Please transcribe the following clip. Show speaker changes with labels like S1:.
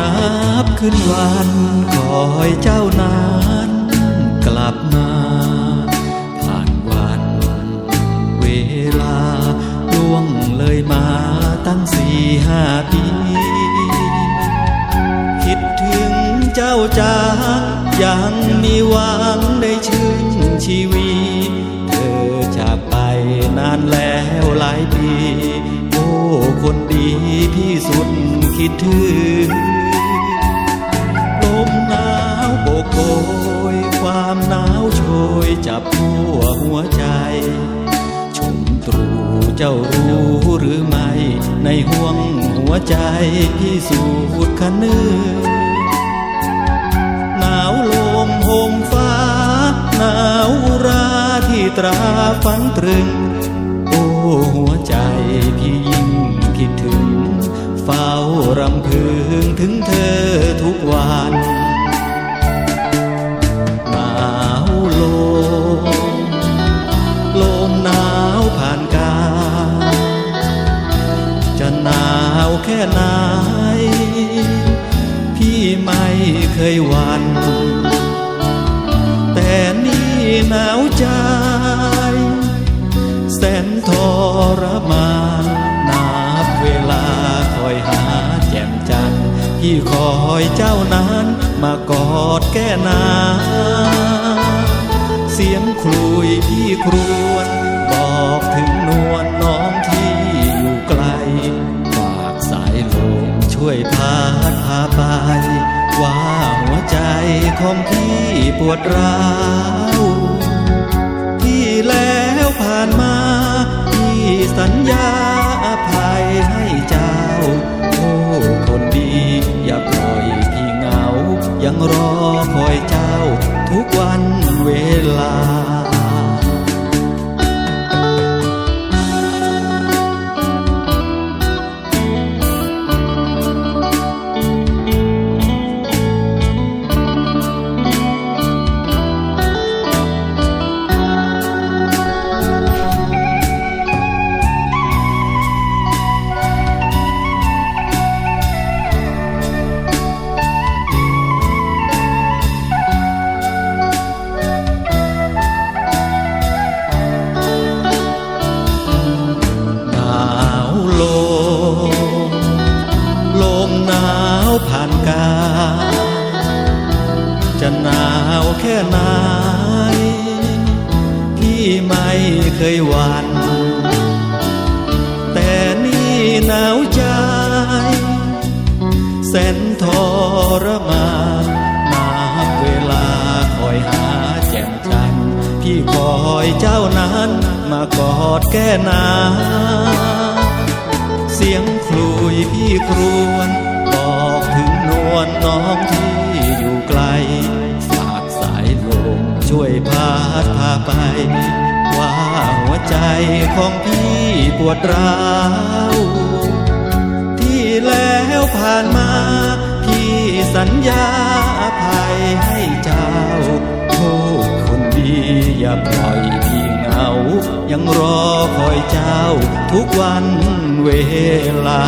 S1: นับขึ้นวันคอยเจ้านานกลับมา ผ่านวันเวลาล่วงเลยมาตั้งสี่ห้าปี คิดถึงเจ้าจ้ายังมีหวังได้ชื่นชีวีเธอจากไปนานแล้วหลายปี โอ้คนดีพี่สุด คิดถึงลมหนาวโบกโบยความหนาวโชยจับทั่วหัวใจ ชมตรูเจ้ารู้หรือไม่ ในห่วงหัวใจพี่สูดคันนึงหนาวลมโหมฟ้า หนาวราที่ตราฝันตรึง โอ้หัวใจพี่ยิ่ง เฝ้ารำพึงถึงเธอทุกวันหนาวลมลมหนาวผ่านกาย จะหนาวแค่ไหน พี่ไม่เคยหวันแต่นี่หนาวใจ แสนทรมาน จ่มจันพี่คอยเจ้านั้นมากอดแก้นา เสียงคลุยพี่ครวนบอกถึงนวลน้องที่อยู่ไกล ฝากสายลมช่วยพาพาไป ว่าหัวใจของพี่ปวดร้าวที่แล้วผ่านมาพี่สัญญา เผ่านกา จะหนาวแค่ไหนพี่ไม่เคยหวั่นแต่นี่หนาวใจ แสนทรมานนับเวลาคอยหาแจ่มจันพี่คอยเจ้านั้นมากอดแก้หนาเสียงคลุยพี่ครวน บอกถึงนวลน้องที่อยู่ไกล ฝากสายลมช่วยพาพาไป ว่าหัวใจของพี่ปวดร้าวที่แล้วผ่านมา พี่สัญญาอภัยให้เจ้าโทษคนดีอย่าปล่อยพี่เหงา ยังรอคอยเจ้าทุกวันเวลา